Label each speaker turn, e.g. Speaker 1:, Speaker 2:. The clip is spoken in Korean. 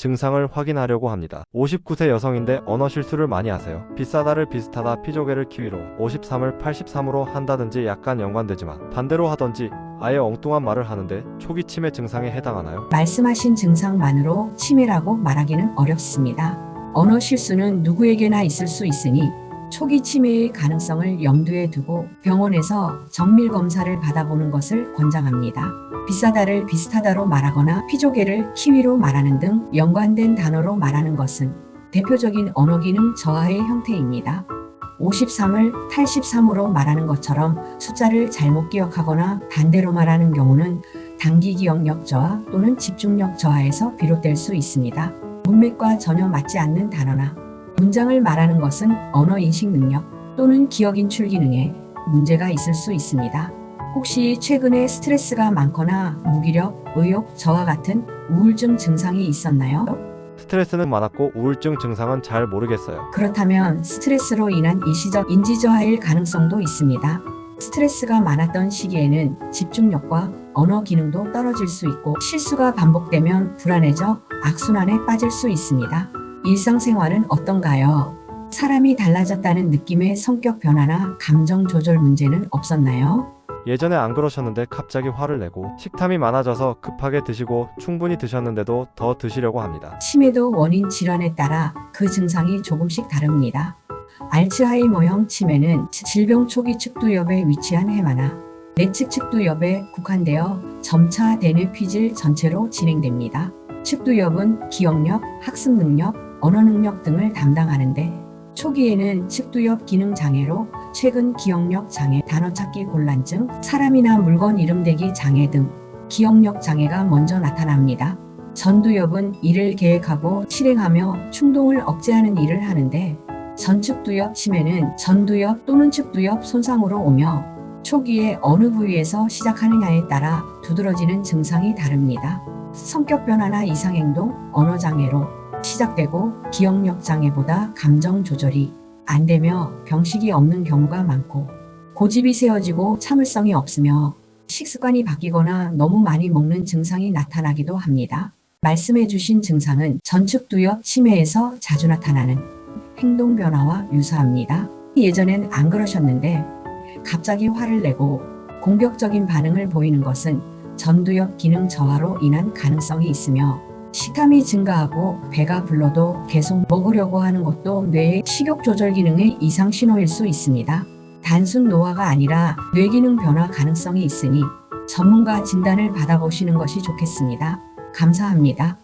Speaker 1: 증상을 확인하려고 합니다. 59세 여성인데 언어 실수를 많이 하세요. 비싸다를 비슷하다 피조개를 키위로 53을 83으로 한다든지 약간 연관되지만 반대로 하던지 아예 엉뚱한 말을 하는데 초기 치매 증상에 해당하나요?
Speaker 2: 말씀하신 증상만으로 치매라고 말하기는 어렵습니다. 언어 실수는 누구에게나 있을 수 있으니 초기 치매의 가능성을 염두에 두고 병원에서 정밀 검사를 받아보는 것을 권장합니다. 비싸다를 비슷하다로 말하거나 피조개를 키위로 말하는 등 연관된 단어로 말하는 것은 대표적인 언어 기능 저하의 형태입니다. 53을 83으로 말하는 것처럼 숫자를 잘못 기억하거나 반대로 말하는 경우는 단기 기억력 저하 또는 집중력 저하에서 비롯될 수 있습니다. 문맥과 전혀 맞지 않는 단어나 문장을 말하는 것은 언어 인식 능력 또는 기억 인출 기능에 문제가 있을 수 있습니다. 혹시 최근에 스트레스가 많거나 무기력, 의욕 저하 같은 우울증 증상이 있었나요?
Speaker 1: 스트레스는 많았고 우울증 증상은 잘 모르겠어요.
Speaker 2: 그렇다면 스트레스로 인한 일시적 인지 저하일 가능성도 있습니다. 스트레스가 많았던 시기에는 집중력과 언어 기능도 떨어질 수 있고 실수가 반복되면 불안해져 악순환에 빠질 수 있습니다. 일상생활은 어떤가요? 사람이 달라졌다는 느낌의 성격 변화나 감정 조절 문제는 없었나요?
Speaker 1: 예전에 안 그러셨는데 갑자기 화를 내고 식탐이 많아져서 급하게 드시고 충분히 드셨는데도 더 드시려고 합니다.
Speaker 2: 치매도 원인 질환에 따라 그 증상이 조금씩 다릅니다. 알츠하이머형 치매는 질병 초기 측두엽에 위치한 해마나 내측 측두엽에 국한되어 점차 대뇌피질 전체로 진행됩니다. 측두엽은 기억력, 학습 능력, 언어 능력 등을 담당하는데 초기에는 측두엽 기능 장애로 최근 기억력 장애, 단어 찾기 곤란증, 사람이나 물건 이름 대기 장애 등 기억력 장애가 먼저 나타납니다. 전두엽은 일을 계획하고 실행하며 충동을 억제하는 일을 하는데 전측두엽 치매는 전두엽 또는 측두엽 손상으로 오며 초기에 어느 부위에서 시작하느냐에 따라 두드러지는 증상이 다릅니다. 성격 변화나 이상행동, 언어 장애로 시작되고 기억력 장애보다 감정 조절이 안 되며 병식이 없는 경우가 많고 고집이 세워지고 참을성이 없으며 식습관이 바뀌거나 너무 많이 먹는 증상이 나타나기도 합니다. 말씀해 주신 증상은 전측두엽 치매에서 자주 나타나는 행동 변화와 유사합니다. 예전엔 안 그러셨는데 갑자기 화를 내고 공격적인 반응을 보이는 것은 전두엽 기능 저하로 인한 가능성이 있으며 식탐이 증가하고 배가 불러도 계속 먹으려고 하는 것도 뇌의 식욕 조절 기능의 이상 신호일 수 있습니다. 단순 노화가 아니라 뇌기능 변화 가능성이 있으니 전문가 진단을 받아보시는 것이 좋겠습니다. 감사합니다.